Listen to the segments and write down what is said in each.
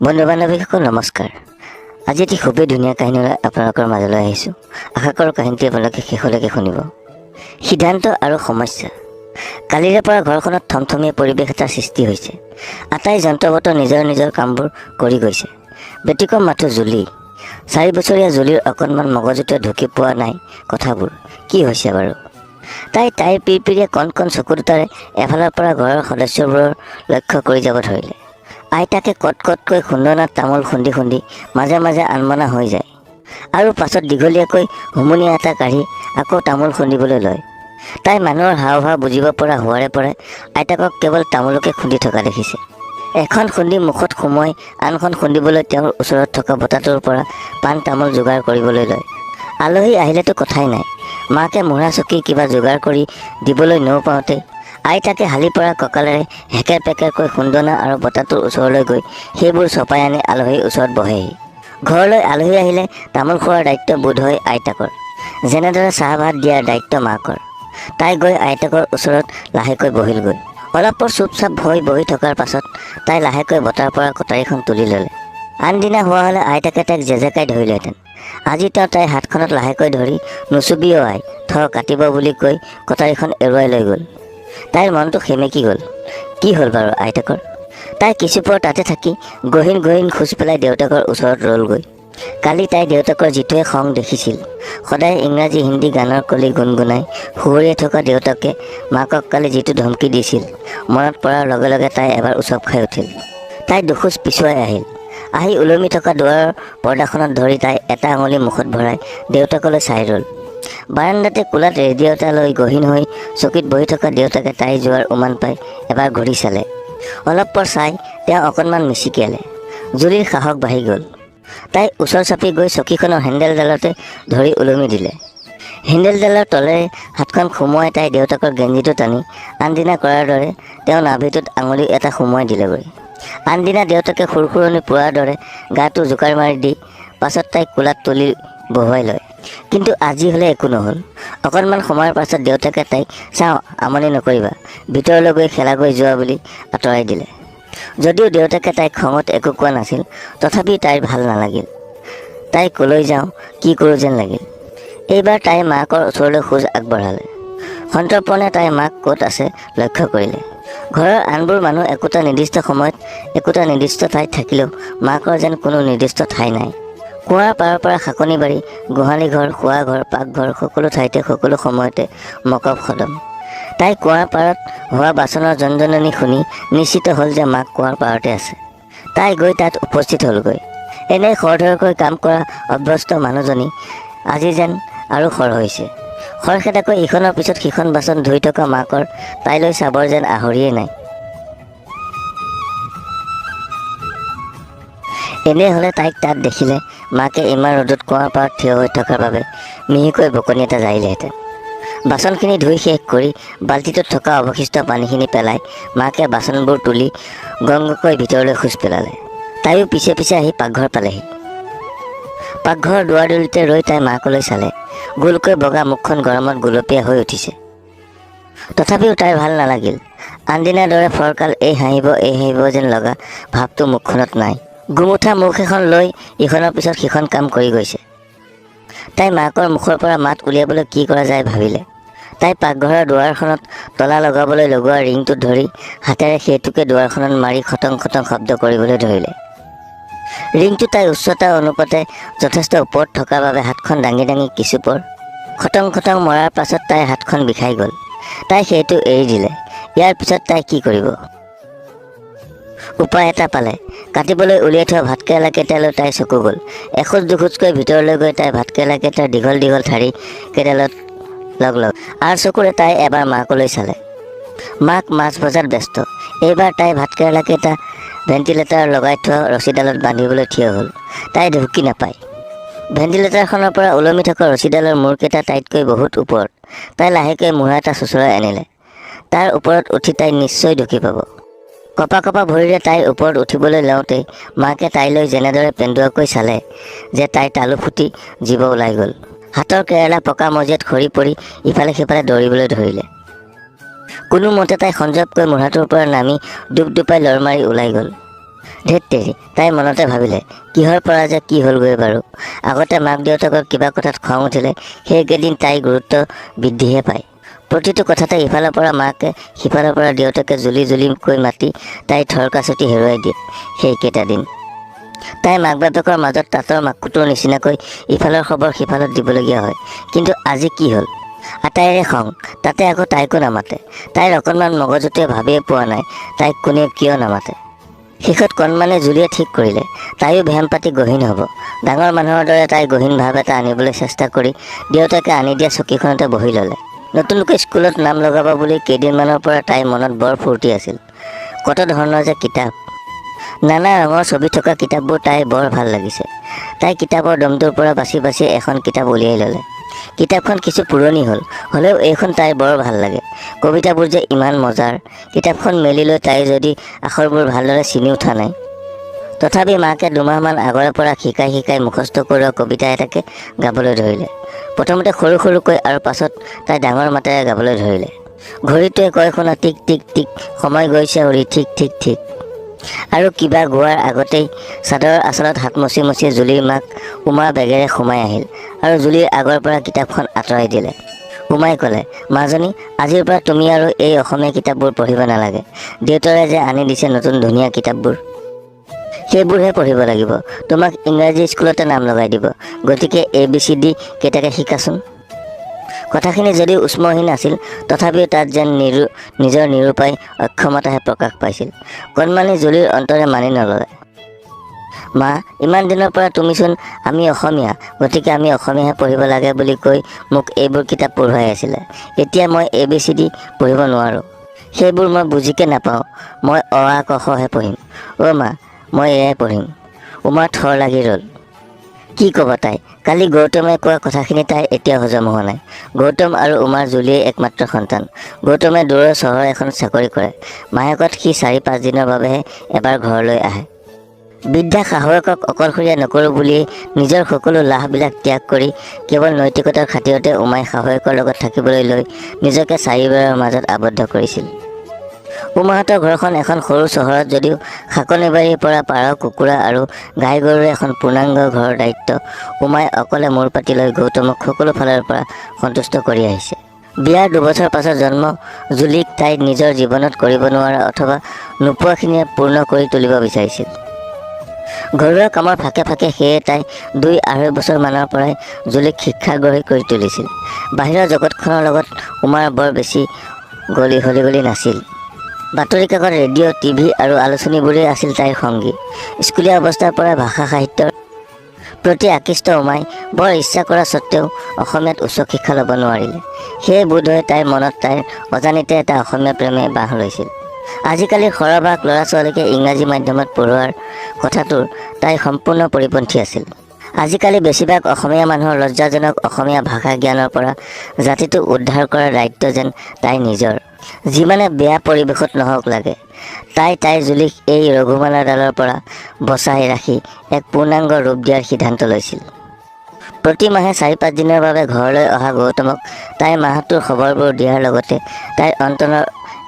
বন্ধু বান্ধৱীসকল নমস্কাৰ। আজি এটি খুবেই ধুনীয়া কাহিনীলৈ আপোনালোকৰ মাজলৈ আহিছোঁ। আশা কৰোঁ কাহিনীটি আপোনালোকে শেষলৈকে শুনিব। সিদ্ধান্ত আৰু সমস্যা। কালিৰে পৰা ঘৰখনত থমথমীয়া পৰিৱেশ এটাৰ সৃষ্টি হৈছে। আটাই যন্ত্ৰবত নিজৰ নিজৰ কামবোৰ কৰি গৈছে। ব্যতিক্ৰম মাথো জুলি। চাৰি বছৰীয়া জুলিৰ অকণমান মগজুতে ঢুকি পোৱা নাই কথাবোৰ। কি হৈছে বাৰু? তাই তাইৰ পিৰপিৰিয়ে কণ কণ চকু দুটাৰে এফালৰ পৰা ঘৰৰ সদস্যবোৰৰ লক্ষ্য কৰি যাব ধৰিলে। আইতাকে কট কটকৈ খুন্দনাত তামোল খুন্দি খুন্দি মাজে মাজে আনমনা হৈ যায়। আৰু পাছত দীঘলীয়াকৈ হুমুনিয়া এটা কাঢ়ি আকৌ তামোল খুন্দিবলৈ লয়। তাই মানুহৰ হাও ভাও বুজিব পৰা হোৱাৰে পৰাই আইতাকক কেৱল তামোলকে খুন্দি থকা দেখিছে। এখন খুন্দি মুখত সোমোৱাই আনখন খুন্দিবলৈ তেওঁৰ ওচৰত থকা বঁটাটোৰ পৰা পাণ তামোল যোগাৰ কৰিবলৈ লয়। আলহী আহিলেতো কথাই নাই। মাকে মূঢ়া চকী কিবা যোগাৰ কৰি দিবলৈ নৌ আইতাকে হালি পৰা কঁকালেৰে হেকেৰ পেকেৰকৈ খুন্দনা আৰু বঁটাটোৰ ওচৰলৈ গৈ সেইবোৰ চপাই আনি আলহীৰ ওচৰত বহেহি। ঘৰলৈ আলহী আহিলে তামোল খোৱাৰ দায়িত্ব বোধ হয় আইতাকৰ। যেনেদৰে চাহ ভাত দিয়াৰ দায়িত্ব মাকৰ। তাই গৈ আইতাকৰ ওচৰত লাহেকৈ বহিলগৈ। অলপ পৰ চুপচাপ হৈ বহি থকাৰ পাছত তাই লাহেকৈ বঁটাৰ পৰা কটাৰীখন তুলি ল'লে। আনদিনা হোৱা হ'লে আইতাকে তাইক জেজেকাই ধৰিলেহেঁতেন। আজি তেওঁ তাইৰ হাতখনত লাহেকৈ ধৰি নুচুবিও আই থ কাটিব বুলি কৈ কটাৰীখন এৰুৱাই লৈ গ'ল। তাইৰ মনটো সেমেকি গ'ল। কি হ'ল বাৰু আইতাকৰ? তাই কিছুপৰ তাতে থাকি গহীন গহীন খোজ পেলাই দেউতাকৰ ওচৰত ৰ'লগৈ। কালি তাই দেউতাকৰ যিটোৱে খং দেখিছিল সদায় ইংৰাজী হিন্দী গানৰ কলি গুণগুণাই সুঁৱৰীয়াই থকা দেউতাকে মাকক কালি যিটো ধমকি দিছিল মনত পৰাৰ লগে লগে তাই এবাৰ উচপ খাই উঠিল। তাই দুখোজ পিছুৱাই আহিল। আহি ওলমি থকা দুৱাৰৰ পৰ্দাখনত ধৰি তাই এটা আঙুলি মুখত ভৰাই দেউতাকলৈ চাই ৰ'ল। বাৰাণ্ডাতে কোলাত ৰেডিঅ' এটা লৈ গহীন হৈ চকীত বহি থকা দেউতাকে তাই যোৱাৰ উমান পাই এবাৰ ঘূৰি চালে। অলপ পৰ চাই তেওঁ অকণমান মিচিকিয়ালে। জুলিৰ সাহস বাঢ়ি গ'ল। তাই ওচৰ চাপি গৈ চকীখনৰ হেণ্ডেলডালতে ধৰি ওলমি দিলে। হেণ্ডেলডালৰ তলেৰে হাতখন সুমুৱাই তাই দেউতাকৰ গেঞ্জিটো টানি আনদিনা কৰাৰ দৰে তেওঁ নাভিটোত আঙুলি এটা সুমুৱাই দিলেগৈ। আনদিনা দেউতাকে সুৰসুৰণি পোৱাৰ দৰে গাটো জোকাৰ মাৰি দি পাছত তাইক কোলাত তুলি বহুৱাই লয়। কিন্তু আজি হ'লে একো নহ'ল। অকণমান সময়ৰ পাছত দেউতাকে তাইক চাওঁ আমনি নকৰিবা। ভিতৰলৈ গৈ খেলাগৈ যোৱা বুলি আঁতৰাই দিলে। যদিও দেউতাকে তাইক খঙত একো কোৱা নাছিল তথাপি তাইৰ ভাল নালাগিল। তাই ক'লৈ যাওঁ কি কৰোঁ যেন লাগিল। এইবাৰ তাই মাকৰ ওচৰলৈ খোজ আগবঢ়ালে। সন্তৰ্পণে তাই মাক ক'ত আছে লক্ষ্য কৰিলে। ঘৰৰ আনবোৰ মানুহ একোটা নিৰ্দিষ্ট সময়ত একোটা নিৰ্দিষ্ট ঠাইত থাকিলেও মাকৰ যেন কোনো নিৰ্দিষ্ট ঠাই নাই। কুঁৱাৰ পাৰৰ পৰা শাকনি বাৰী গোহালি ঘৰ শোৱা ঘৰ, পাকঘৰ, সকলো ঠাইতে, সকলো সময়তে মকব সদম তাই কুঁৱাৰ পাৰত হোৱা বাচনৰ জনজননি শুনি নিশ্চিত হ'ল যে মাক কুঁৱাৰ পাৰতে আছে। তাই গৈ তাত উপস্থিত হ'লগৈ। এনেই খৰধৰকৈ কাম কৰা অভ্যস্ত মানুহজনী আজি যেন আৰু খৰ হৈছে। খৰখেদাকৈ ইখনৰ পিছত সিখন বাচন ধুই থকা মাকৰ তাইলৈ চাবৰ যেন আহৰিয়েই নাই। এনে হ'লে তাইক তাত দেখিলে মাকে ইমান ৰ'দত কুঁৱাৰ পাৰত থিয় হৈ থকাৰ বাবে মিহিকৈ বকনি এটা জাৰিলেহেঁতেন। বাচনখিনি ধুই শেষ কৰি বাল্টিটোত থকা অৱশিষ্ট পানীখিনি পেলাই মাকে বাচনবোৰ তুলি গংগকৈ ভিতৰলৈ খোজ পেলালে। তাইও পিছে পিছে আহি পাকঘৰ পালেহি। পাকঘৰৰ দুৱাৰদলিতে ৰৈ তাই মাকলৈ চালে। গোলকৈ বগা মুখখন গৰমত গুলপীয়া হৈ উঠিছে। তথাপিও তাইৰ ভালো নালাগিল। আনদিনাৰ দৰে ফৰকাল এই হাঁহিব এই হাঁহিব যেন লগা ভাৱটো মুখখনত নাই। গুমুঠা মুখ এখন লৈ ইখনৰ পিছত সিখন কাম কৰি গৈছে। তাই মাকৰ মুখৰ পৰা মাত উলিয়াবলৈ কি কৰা যায় ভাবিলে। তাই পাকঘৰৰ দুৱাৰখনত তলা লগাবলৈ লগোৱা ৰিংটোত ধৰি হাতেৰে সেইটোকে দুৱাৰখনত মাৰি খটং খটং শব্দ কৰিবলৈ ধৰিলে। ৰিংটো তাইৰ উচ্চতা অনুপাতে যথেষ্ট ওপৰত থকাৰ বাবে হাতখন দাঙি দাঙি কিছুপৰ খটং খটং মৰাৰ পাছত তাইৰ হাতখন বিষাই গ'ল। তাই সেইটো এৰি দিলে। ইয়াৰ পিছত তাই কি কৰিব? উপায় এটা পালে। কাটিবলৈ উলিয়াই থোৱা ভাতকেৰেলাকেইটালৈ তাইৰ চকু গ'ল। এখোজ দুখোজকৈ ভিতৰলৈ গৈ তাই ভাতকেৰেলাকেইটাৰ দীঘল দীঘল ঠাৰি কেইডালত লগ লগ। আৰ চকুৰে তাই এবাৰ মাকলৈ চালে। মাক মাছ ভজাত ব্যস্ত। এইবাৰ তাই ভাতকেৰেলাকেইটা ভেণ্টিলেটাৰ লগাই থোৱা ৰছীডালত বান্ধিবলৈ থিয় হ'ল। তাই ঢুকি নাপায়। ভেণ্টিলেটাৰখনৰ পৰা ওলমি থকা ৰছীডালৰ মূৰকেইটা তাইতকৈ বহুত ওপৰত। তাই লাহেকৈ মূঢ়া এটা চোঁচৰাই আনিলে। তাৰ ওপৰত উঠি তাই নিশ্চয় ঢুকি পাব। কপা কপা ভৰিৰে তাইৰ ওপৰত উঠিবলৈ লওঁতেই মাকে তাইলৈ যেনেদৰে পেন্দুৱাকৈ চালে যে তাইৰ তালু ফুটি জীৱ ওলাই গ'ল। হাতৰ কেৰেলা পকা মজিয়াত সৰি পৰি ইফালে সিফালে দৌৰিবলৈ ধৰিলে। কোনোমতে তাই সঞ্জীৱকৈ মূঢ়াটোৰ পৰা নামি ডুব ডুপাই লৰ মাৰি ওলাই গ'ল। ধেত তেৰি তাই মনতে ভাবিলে, কিহৰ পৰা যে কি হ'লগৈ বাৰু? আগতে মাক দেউতাকৰ কিবা কথাত খং উঠিলে, সেইকেইদিন তাই গুৰুত্ব বৃদ্ধিহে পায়। প্ৰতিটো কথাতে ইফালৰ পৰা মাকে, সিফালৰ পৰা দেউতাকে জুলি জুলি কৈ মাতি তাই থৰকাচুটি হেৰুৱাই দিয়ে সেইকেইটা দিন। তাই মাক বাপেকৰ মাজত তাঁতৰ মাকুটোৰ নিচিনাকৈ ইফালৰ খবৰ সিফালত দিবলগীয়া হয়। কিন্তু আজি কি হ'ল? আটাইৰে খং, তাতে আকৌ তাইকো নামাতে। তাইৰ অকণমান মগজুটোৱে ভাবিয়ে পোৱা নাই, তাইক কোনে কিয় নামাতে। শেষত কণমানে জুলিয়ে ঠিক কৰিলে, তাইও ভেম পাতি গহীন হ'ব। ডাঙৰ মানুহৰ দৰে তাই গহীন ভাৱ এটা আনিবলৈ চেষ্টা কৰি দেউতাকে আনি দিয়া চকীখনতে বহি ল'লে। নতুনকৈ স্কুলত নাম লগাব বুলি কেইদিনমানৰ পৰা তাইৰ মনত বৰ ফূৰ্তি আছিল। কত ধৰণৰ যে কিতাপ। নানা ৰঙৰ ছবি থকা কিতাপবোৰ তাইৰ বৰ ভালো লাগিছে। তাই কিতাপৰ দমটোৰ পৰা বাছি বাছি এখন কিতাপ উলিয়াই ল'লে। কিতাপখন কিছু পুৰণি হ'ল, হ'লেও এইখন তাইৰ বৰ ভালো লাগে। কবিতাবোৰ যে ইমান মজাৰ, কিতাপখন মেলি লৈ তাই যদি আখৰবোৰ ভালদৰে চিনি উঠা নাই। তথাপি মাকে দুমাহমান আগৰে পৰা শিকাই শিকাই মুখস্থ কৰোৱা কবিতা এটাকে গাবলৈ ধৰিলে। প্ৰথমতে সৰু সৰুকৈ আৰু পাছত তাই ডাঙৰ মাতেৰে গাবলৈ ধৰিলে। ঘড়ীটোৱে কয় শুনা টিক টিক টিক সময় গৈছে উৰি ঠিক ঠিক ঠিক। আৰু কিবা গোৱাৰ আগতেই চাদৰৰ আচলত হাত মচি মচি জুলিৰ মাক উমাৰ বেগেৰে সোমাই আহিল আৰু জুলিৰ আগৰ পৰা কিতাপখন আঁতৰাই দিলে। উমাই ক'লে মাজনী আজিৰ পৰা তুমি আৰু এই অসমীয়া কিতাপবোৰ পঢ়িব নালাগে। দেউতাৰে যে আনি দিছে নতুন ধুনীয়া কিতাপবোৰ। সেইবোৰহে পঢ়িব লাগিব। তোমাক ইংৰাজী স্কুলতে নাম লগাই দিব। গতিকে এ বি চি ডি কেইটাকে শিকাচোন। কথাখিনি যদিও উষ্মহীন আছিল তথাপিও তাত যেন নিৰু নিজৰ নিৰূপায় অক্ষমতাহে প্ৰকাশ পাইছিল। কণমানি জুলিৰ অন্তৰে মানি নললে। মা ইমান দিনৰ পৰা তুমিচোন আমি অসমীয়া গতিকে আমি অসমীয়াহে পঢ়িব লাগে বুলি কৈ মোক এইবোৰ কিতাপ পঢ়ুৱাই আছিলে। এতিয়া মই এ বি চি ডি পঢ়িব নোৱাৰোঁ। সেইবোৰ মই বুজিকে নাপাওঁ। মই অ আ ক খহে পঢ়িম। অ' মা মই এয়াই পঢ়িম। উমাৰ থৰ লাগি ৰ'ল। কি ক'ব তাই? কালি গৌতমে কোৱা কথাখিনি তাই এতিয়া হজম হোৱা নাই। গৌতম আৰু উমাৰ জুলিয়েই একমাত্ৰ সন্তান। গৌতমে দূৰৰ চহৰ এখনত চাকৰি কৰে। মাহেকত সি চাৰি পাঁচদিনৰ বাবেহে এবাৰ ঘৰলৈ আহে। বৃদ্ধা শাহুৱেকক অকলশৰীয়া নকৰোঁ বুলিয়েই নিজৰ সকলো লাভবিলাক ত্যাগ কৰি কেৱল নৈতিকতাৰ খাতিৰতে উমাই শাহুৱেকৰ লগত থাকিবলৈ লৈ নিজকে চাৰিবেৰৰ মাজত আবদ্ধ কৰিছিল। উমাহঁতৰ ঘৰখন এখন সৰু চহৰত যদিও শাকনি বাৰীৰ পৰা পাৰ কুকুৰা আৰু গাই গৰুৰে এখন পূৰ্ণাংগ ঘৰৰ দায়িত্ব উমাই অকলে মূৰ পাতি লৈ গৌতমক সকলো ফালৰ পৰা সন্তুষ্ট কৰি আহিছে। বিয়াৰ দুবছৰ পাছত জন্ম জুলিক তাই নিজৰ জীৱনত কৰিব নোৱাৰা অথবা নোপোৱাখিনিয়ে পূৰ্ণ কৰি তুলিব বিচাৰিছিল। ঘৰুৱা কামৰ ফাকে ফাকে সেয়ে তাই দুই আঢ়ৈ বছৰ মানৰ পৰাই জুলিক শিক্ষাগ্ৰহী কৰি তুলিছিল। বাহিৰৰ জগতখনৰ লগত উমাৰ বৰ বেছি গলি হলি গলি নাছিল। বাতৰি কাকত ৰেডিঅ' টিভি আৰু আলোচনীবোৰেই আছিল তাইৰ সংগী। স্কুলীয়া অৱস্থাৰ পৰা ভাষা সাহিত্যৰ প্ৰতি আকৃষ্ট উমাই বৰ ইচ্ছা কৰা স্বত্বেও অসমীয়াত উচ্চ শিক্ষা ল'ব নোৱাৰিলে। সেয়ে বোধহয় তাইৰ মনত তাইৰ অজানিতে এটা অসমীয়া প্ৰেমে বাঁহ লৈছিল। আজিকালিৰ সৰহভাগ ল'ৰা ছোৱালীকে ইংৰাজী মাধ্যমত পঢ়োৱাৰ কথাটোৰ তাই সম্পূৰ্ণ পৰিপন্থী আছিল। আজিকালি বেছিভাগ অসমীয়া মানুহৰ লজ্জাজনক অসমীয়া ভাষা জ্ঞানৰ পৰা জাতিটো উদ্ধাৰ কৰাৰ দায়িত্ব যেন তাই নিজৰ। যিমানে বেয়া পৰিৱেশত নহওক লাগে তাই তাইৰ জুলিক এই ৰঘুমালাৰ ডালৰ পৰা বচাই ৰাখি এক পূৰ্ণাংগ ৰূপ দিয়াৰ সিদ্ধান্ত লৈছিল। প্ৰতি মাহে চাৰি পাঁচদিনৰ বাবে ঘৰলৈ অহা গৌতমক তাইৰ মাহটোৰ খবৰবোৰ দিয়াৰ লগতে তাইৰ অন্তৰৰ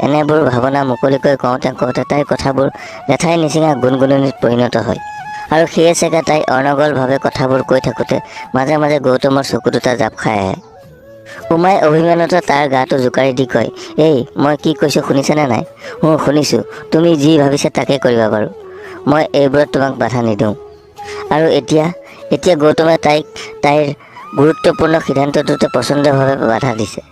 এনেবোৰ ভাৱনা মুকলিকৈ কওঁতে কওঁতে তাইৰ কথাবোৰ লেঠাই নিচিঙা গুণগুণনিত পৰিণত হয়। আৰু সেয়ে চাগে তাই অনগলভাৱে কথাবোৰ কৈ থাকোঁতে মাজে মাজে গৌতমৰ চকু দুটা জাপ খাই আহে। উমাই অভিমানতে তাৰ গাটো জোকাৰি দি কয়, এই, মই কি কৈছোঁ শুনিছেনে নাই? অঁ শুনিছোঁ, তুমি যি ভাবিছা তাকে কৰিবা বাৰু। মই এইবোৰত তোমাক বাধা নিদিওঁ। আৰু এতিয়া এতিয়া গৌতমে তাইক, তাইৰ গুৰুত্বপূৰ্ণ সিদ্ধান্তটোতে প্ৰচণ্ডভাৱে বাধা দিছে।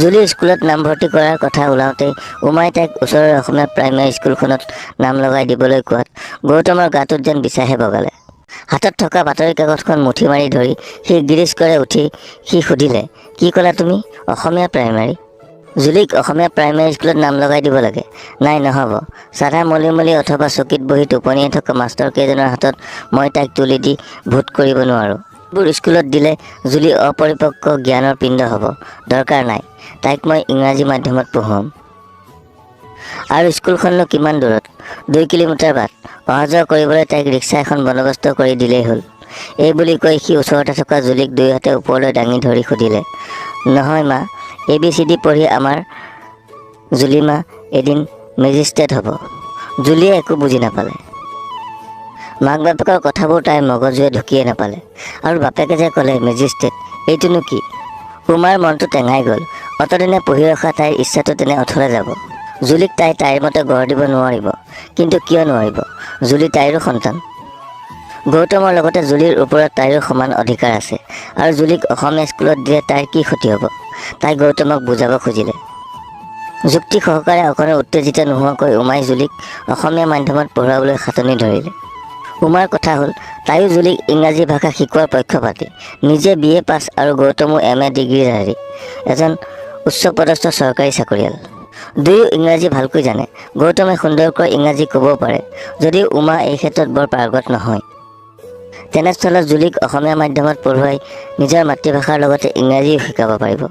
জুলি স্কুলত নামভৰ্তি কৰাৰ কথা ওলাওঁতেই উমাই তাইক ওচৰৰ অসমীয়া প্ৰাইমেৰী স্কুলখনত নাম লগাই দিবলৈ কোৱাত গৌতমৰ গাটোত যেন বিচাহে বগালে। হাতত থকা বাতৰি কাকতখন মুঠি মাৰি ধৰি সি গিৰিচ কৰে উঠি সি সুধিলে কি ক'লা তুমি? অসমীয়া প্ৰাইমেৰী। জুলিক অসমীয়া প্ৰাইমেৰী স্কুলত নাম লগাই দিব লাগে। নাই নহ'ব। চাধা মলি মলি অথবা চকীত বহি টোপনিয়াই থকা মাষ্টৰ কেইজনৰ হাতত মই তাইক তুলি দি ভোট কৰিব নোৱাৰোঁ। এইবোৰ স্কুলত দিলে জুলি অপৰিপক্ক জ্ঞানৰ পিণ্ড হ'ব। দৰকাৰ নাই। তাইক মই ইংৰাজী মাধ্যমত পঢ়ুৱাম। আৰু স্কুলখননো কিমান দূৰত? দুই কিলোমিটাৰ বাট। অহা যোৱা কৰিবলৈ তাইক ৰিক্সা এখন বন্দবস্ত কৰি দিলেই হ'ল। এই বুলি কৈ সি ওচৰতে থকা জুলিক হাতে ওপৰলৈ দাঙি ধৰি সুধিলে নহয় মা এ বি চি ডি পঢ়ি আমাৰ জুলি মা এদিন মেজিষ্ট্ৰেট হ'ব জুলিয়ে একো বুজি নাপালে। মাক বাপেকৰ কথাবোৰ তাইৰ মগজুৱে ঢুকিয়ে নাপালে আৰু বাপেকে যে ক'লে মেজিষ্ট্ৰেট এইটোনো কি? উমাৰ মনটো টেঙাই গ'ল। অতদিনে পঢ়ি ৰখা তাইৰ ইচ্ছাটো তেনে অথলে যাব। জুলিক তাই তাইৰ মতে গঢ় দিব নোৱাৰিব কিন্তু কিয় নোৱাৰিব? জুলি তাইৰো সন্তান। গৌতমৰ লগতে জুলিৰ ওপৰত তাইৰো সমান অধিকাৰ আছে। আৰু জুলিক অসমীয়া স্কুলত দিলে তাইৰ কি ক্ষতি হ'ব? তাই গৌতমক বুজাব খুজিলে। যুক্তি সহকাৰে অকণো উত্তেজিত নোহোৱাকৈ উমাই জুলিক অসমীয়া মাধ্যমত পঢ়ুৱাবলৈ খাটনি ধৰিলে। উমাৰ কথা হ'ল তাইও জুলিক ইংৰাজী ভাষা শিকোৱাৰ পক্ষপাতী। নিজে বি এ পাছ আৰু গৌতমো এম এ ডিগ্ৰীধাৰী এজন উচ্চপদস্থ চৰকাৰী চাকৰিয়াল। দুয়ো ইংৰাজী ভালকৈ জানে। গৌতমে সুন্দৰকৈ ইংৰাজী ক'ব পাৰে যদিও উমা এই ক্ষেত্ৰত বৰ পাৰ্গত নহয়। তেনেস্থলত জুলিক অসমীয়া মাধ্যমত পঢ়ুৱাই নিজৰ মাতৃভাষাৰ লগতে ইংৰাজীও শিকাব পাৰিব।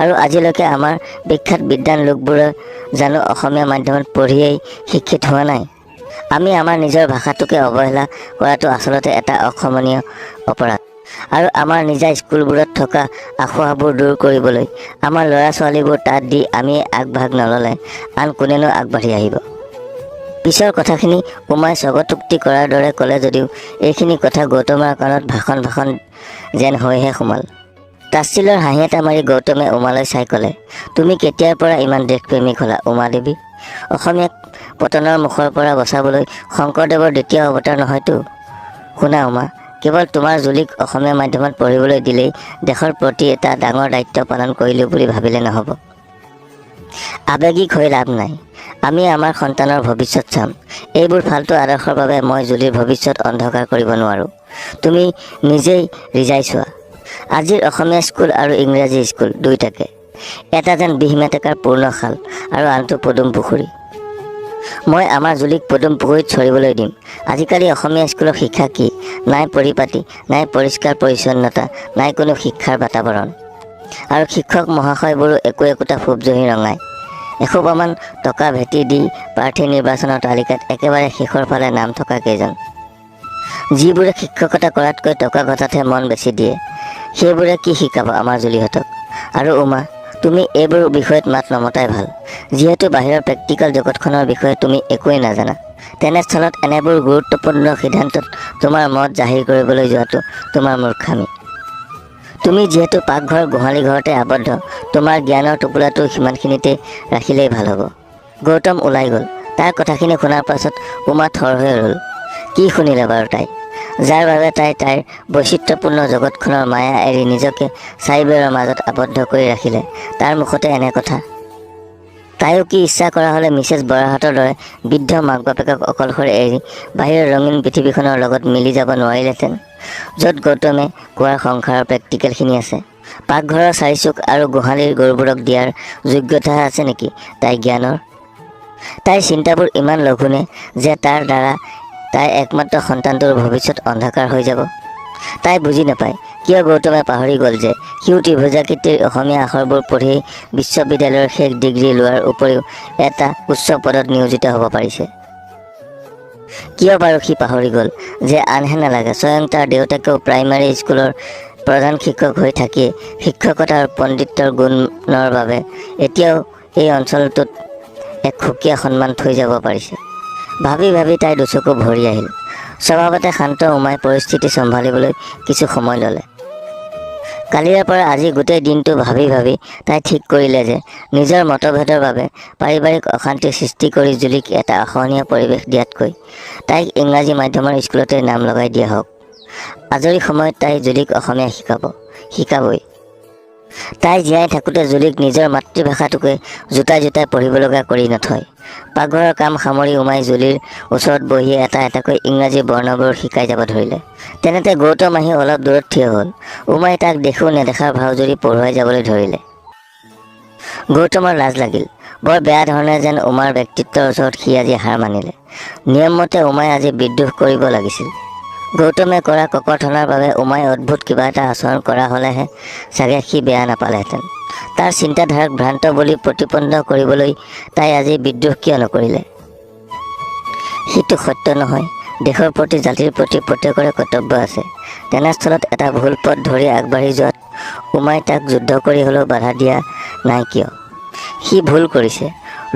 আৰু আজিলৈকে আমাৰ বিখ্যাত বিদ্বান লোকবোৰে জানো অসমীয়া মাধ্যমত পঢ়িয়েই শিক্ষিত হোৱা নাই। আমি আমাৰ নিজৰ ভাষাটোকে অৱহেলা কৰাটো আচলতে এটা অসমনীয় অপৰাধ। আৰু আমাৰ নিজা স্কুলবোৰত থকা আসোঁৱাহবোৰ দূৰ কৰিবলৈ আমাৰ ল'ৰা ছোৱালীবোৰ তাত দি আমি আগভাগ নল'লে আন কোনেনো আগবাঢ়ি আহিব? পিছৰ কথাখিনি উমাই স্বগতোক্তি কৰাৰ দৰে ক'লে যদিও এইখিনি কথা গৌতমৰ কাণত ভাষণ ভাষণ যেন হৈহে সোমাল। তাচ্ছিলৰ হাঁহি এটা মাৰি গৌতমে উমালৈ চাই ক'লে তুমি কেতিয়াৰ পৰা ইমান দেশপ্ৰেমিক হ'লা উমা দেৱী? অসমীয়াক পতনৰ মুখৰ পৰা বচাবলৈ শংকৰদেৱৰ দ্বিতীয় অৱতাৰ নহয়তো? শুনা উমা কেৱল তোমাৰ জুলিক অসমীয়া মাধ্যমত পঢ়িবলৈ দিলেই দেশৰ প্ৰতি এটা ডাঙৰ দায়িত্ব পালন কৰিলোঁ বুলি ভাবিলে নহ'ব। আৱেগিক হৈ লাভ নাই। আমি আমাৰ সন্তানৰ ভৱিষ্যত চাম। এইবোৰ ফাল্টু আদৰ্শৰ বাবে মই জুলিৰ ভৱিষ্যত অন্ধকাৰ কৰিব নোৱাৰোঁ। তুমি নিজেই ৰিজাই চোৱা। আজিৰ অসমীয়া স্কুল আৰু ইংৰাজী স্কুল দুয়োটাকে। এটা যেন বিহ মেটেকাৰ পূৰ্ণশাল আৰু আনটো পদুম পুখুৰী। মই আমাৰ জুলিক পদুম পুখুৰীত চৰিবলৈ দিম। আজিকালি অসমীয়া স্কুলৰ শিক্ষা কি? নাই পৰিপাটি নাই পৰিষ্কাৰ পৰিচ্ছন্নতা নাই কোনো শিক্ষাৰ বাতাৱৰণ আৰু শিক্ষক মহাশয়বোৰো একো একোটা ফুট জহি ৰঙায় এসোপামান টকা ভেটি দি প্ৰাৰ্থী নিৰ্বাচনৰ তালিকাত একেবাৰে শেষৰ ফালে নাম থকা কেইজন। যিবোৰে শিক্ষকতা কৰাতকৈ টকা ঘটাতহে মন বেছি দিয়ে, সেইবোৰে কি শিকাব আমাৰ জুলিহঁতক? আৰু উমা, তুমি এইবোৰ বিষয়ত মাত নমতাই ভালো। যিহেতু বাহিৰৰ প্ৰেক্টিকেল জগতখনৰ বিষয়ে তুমি একোৱেই নাজানা তেনেস্থলত এনেবোৰ গুৰুত্বপূৰ্ণ সিদ্ধান্তত তোমাৰ মত জাহিৰ কৰিবলৈ যোৱাটো তোমাৰ মূৰ্খামি। তুমি যিহেতু পাকঘৰ গোহালি ঘৰতে আবদ্ধ, তোমাৰ জ্ঞানৰ টোপোলাটো সিমানখিনিতে ৰাখিলেই ভালো হ'ব। গৌতম ওলাই গ'ল। তাৰ কথাখিনি শুনাৰ পাছত উমা থৰ হৈ ৰ'ল। কি শুনিলে বাৰু তাই? যাৰ বাবে তাই তাইৰ বৈচিত্ৰ্যপূৰ্ণ জগতখনৰ মায়া এৰি নিজকে চাৰিবেৰৰ মাজত আবদ্ধ কৰি ৰাখিলে, তাৰ মুখতে এনে কথা। তাইও কি ইচ্ছা কৰা হ'লে মিছেছ বৰাহঁতৰ দৰে বৃদ্ধ মাক বাপেকক অকলশৰে এৰি বাহিৰৰ ৰঙীন পৃথিৱীখনৰ লগত মিলি যাব নোৱাৰিলেহেঁতেন? য'ত গৌতমে কোৱাৰ সংসাৰৰ প্ৰেক্টিকেলখিনি আছে। পাকঘৰৰ চাৰিচুক আৰু গোহালিৰ গৰুবোৰক দিয়াৰ যোগ্যতা আছে নেকি তাইৰ জ্ঞানৰ? তাইৰ চিন্তাবোৰ ইমান লঘোনে যে তাৰ দ্বাৰা তাইৰ একমাত্ৰ সন্তানটোৰ ভৱিষ্যত অন্ধকাৰ হৈ যাব। তাই বুজি নাপায়, কিয় গৌতমে পাহৰি গ'ল যে সিও ত্ৰিভুজাকৃতিৰ অসমীয়া আখৰবোৰ পঢ়ি বিশ্ববিদ্যালয়ৰ শেষ ডিগ্ৰী লোৱাৰ উপৰিও এটা উচ্চ পদত নিয়োজিত হ'ব পাৰিছে। কিয় বাৰু সি পাহৰি গ'ল যে আনহে নালাগে? স্বয়ং তাৰ দেউতাকেও প্ৰাইমাৰী স্কুলৰ প্ৰধান শিক্ষক হৈ থাকি শিক্ষকতা আৰু পণ্ডিতৰ গুণৰ বাবে এতিয়াও এই অঞ্চলটোত এক সুকীয়া সন্মান থৈ যাব পাৰিছে। ভাবি ভাবি তাই দুচকু ভৰি আহিল। স্বভাৱতে শান্ত উমাই পৰিস্থিতি চম্ভালিবলৈ কিছু সময় ল'লে। কালিৰে পৰা আজি গোটেই দিনটো ভাবি ভাবি তাই ঠিক কৰিলে যে নিজৰ মতভেদৰ বাবে পাৰিবাৰিক অশান্তিৰ সৃষ্টি কৰি জুলিক এটা অসহনীয় পৰিৱেশ দিয়াতকৈ তাইক ইংৰাজী মাধ্যমৰ স্কুলতে নাম লগাই দিয়া হওক। আজৰি সময়ত তাই জুলিক অসমীয়া শিকাব শিকাবই। তাই জীয়াই থাকোঁতে জুলিক নিজৰ মাতৃভাষাটোকে জোতাই জোতাই পঢ়িব লগা কৰি নথয়। পাকঘৰৰ কাম সামৰি উমাই জুলিৰ ওচৰত বহি এটা এটাকৈ ইংৰাজী বৰ্ণবোৰ শিকাই যাব ধৰিলে। তেনেতে গৌতম আহি অলপ দূৰত থিয় হ'ল। উমাই তাক দেখো নেদেখাৰ ভাওজুৰি পঢ়ুৱাই যাবলৈ ধৰিলে। গৌতমৰ লাজ লাগিল। বৰ বেয়া ধৰণে যেন উমাৰ ব্যক্তিত্বৰ ওচৰত সি আজি হাৰ মানিলে। নিয়মমতে উমাই আজি বিদ্ৰোহ কৰিব লাগিছিল। গৌতমে কৰা ককৰ্থনাৰ বাবে উমাই অদ্ভুত কিবা এটা আচৰণ কৰা হ'লেহে চাগে সি বেয়া নাপালেহেঁতেন। তাৰ চিন্তাধাৰাক ভ্ৰান্ত বুলি প্ৰতিপন্ন কৰিবলৈ তাই আজি বিদ্ৰোহ কিয় নকৰিলে? সেইটো সত্য নহয়। দেশৰ প্ৰতি, জাতিৰ প্ৰতি প্ৰত্যেকৰে কৰ্তব্য আছে। তেনেস্থলত এটা ভুল পথ ধৰি আগবাঢ়ি যোৱাত উমাই তাক যুদ্ধ কৰি হ'লেও বাধা দিয়া নাই কিয়? সি ভুল কৰিছে।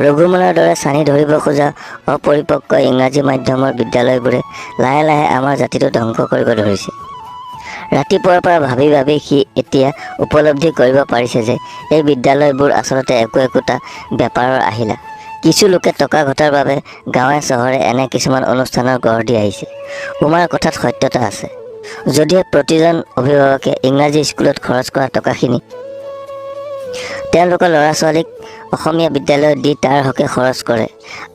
ৰঘুমনৰ দৰে চানি ধৰিব খোজা অপৰিপক্ক ইংৰাজী মাধ্যমৰ বিদ্যালয়বোৰে লাহে লাহে আমাৰ জাতিটো ধ্বংস কৰিব ধৰিছে। ৰাতিপুৱাৰ পৰা ভাবি ভাবি সি এতিয়া উপলব্ধি কৰিব পাৰিছে যে এই বিদ্যালয়বোৰ আচলতে একো একোটা বেপাৰৰ আহিলা। কিছু লোকে টকা ঘটাৰ বাবে গাঁৱে চহৰে এনে কিছুমান অনুষ্ঠানৰ গঢ় দি আহিছে। উমাৰ কথাত সত্যতা আছে। যদিহে প্ৰতিজন অভিভাৱকে ইংৰাজী স্কুলত খৰচ কৰা টকাখিনি তেওঁলোকৰ ল'ৰা ছোৱালীক অসমীয়া বিদ্যালয়ত দি তাৰ হকে খৰচ কৰে।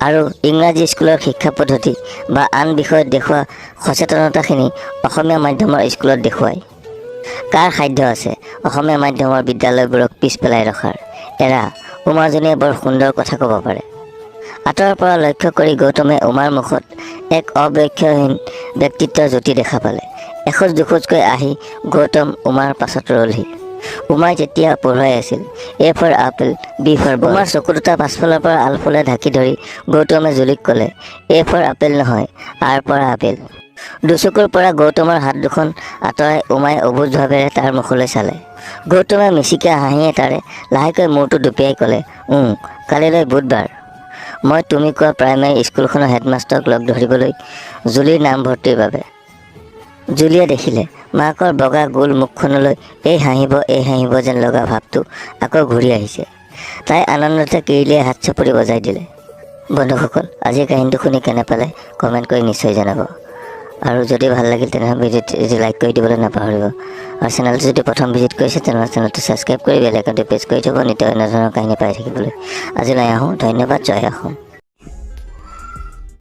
আৰু ইংৰাজী স্কুলৰ শিক্ষা পদ্ধতি বা আন বিষয়ত দেখুওৱা সচেতনতাখিনি অসমীয়া মাধ্যমৰ স্কুলত দেখুৱায়। কাৰ সাধ্য আছে? অসমীয়া মাধ্যমৰ বিদ্যালয়বোৰক পিছ পেলাই ৰখাৰ। এৰা, উমাজনীয়ে বৰ সুন্দৰ কথা ক'ব পাৰে। আঁতৰৰ পৰা লক্ষ্য কৰি গৌতমে উমাৰ মুখত এক অবক্ষহীন ব্যক্তিত্বৰ জ্যোতি দেখা পালে। এখোজ দুখোজকৈ আহি গৌতম উমাৰ পাছত ৰলহি। উমাই তেতিয়া পঢ়ুৱাই আছিল A for apple B for উমাৰ চকু দুটা পাছফালৰ পৰা আলফুলে ঢাকি ধৰি গৌতমে জুলিক ক'লে এ ফৰ আপেল নহয়, আৰ পৰা আপেল। দুচকুৰ পৰা গৌতমৰ হাত দুখন আঁতৰাই উমাই অবুজ ভাৱেৰে তাৰ মুখলৈ চালে। গৌতমে মিচিকে হাঁহি এটাৰে লাহেকৈ মূৰটো দুপিয়াই ক'লে, উম, কালিলৈ বুধবাৰ। মই তুমি কোৱা প্ৰাইমেৰী স্কুলখনৰ হেডমাষ্টাৰক লগ ধৰিবলৈ জুলিৰ নামভৰ্তিৰ বাবে। জুলিয়ে দেখিলে মাকৰ বগা গোল মুখখনলৈ এই হাঁহিব এই হাঁহিব যেন লগা ভাৱটো আকৌ ঘূৰি আহিছে। তাই আনন্দতে কিৰিলিয়াই হাত চাপৰি বজাই দিলে। বন্ধুসকল, আজিৰ কাহিনীটো শুনি কেনে পালে কমেণ্ট কৰি নিশ্চয় জনাব। আৰু যদি ভালো লাগিল তেনেহ'লে ভিডিঅ'টো লাইক কৰি দিবলৈ নাপাহৰিব। আৰু চেনেলটো যদি প্ৰথম ভিজিট কৰিছে তেনেহ'লে চেনেলটো ছাবস্ক্ৰাইব কৰি বেল আইকনটো প্ৰেছ কৰি থ'ব, নিত্য অন্য ধৰণৰ কাহিনী পাই থাকিবলৈ। আজিলৈ আহোঁ, ধন্যবাদ, জয় অসম